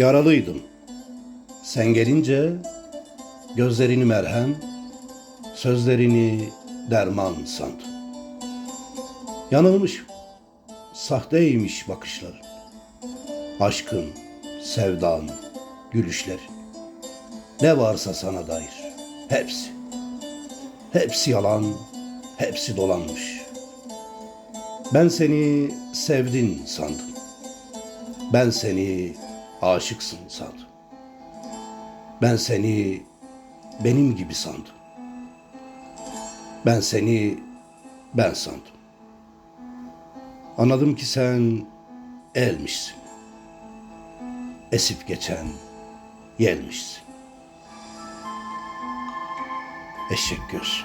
Yaralıydım. Sen gelince gözlerini merhem, sözlerini derman sandım. Yanılmış, sahteymiş bakışların. Aşkın, sevdan, gülüşlerin. Ne varsa sana dair hepsi. Hepsi yalan, hepsi dolanmış. Ben seni sevdin sandım. Ben seni aşıksın sandım. Ben seni benim gibi sandım. Ben seni ben sandım. Anladım ki sen elmişsin. Esip geçen yelmişsin. Eşek göz.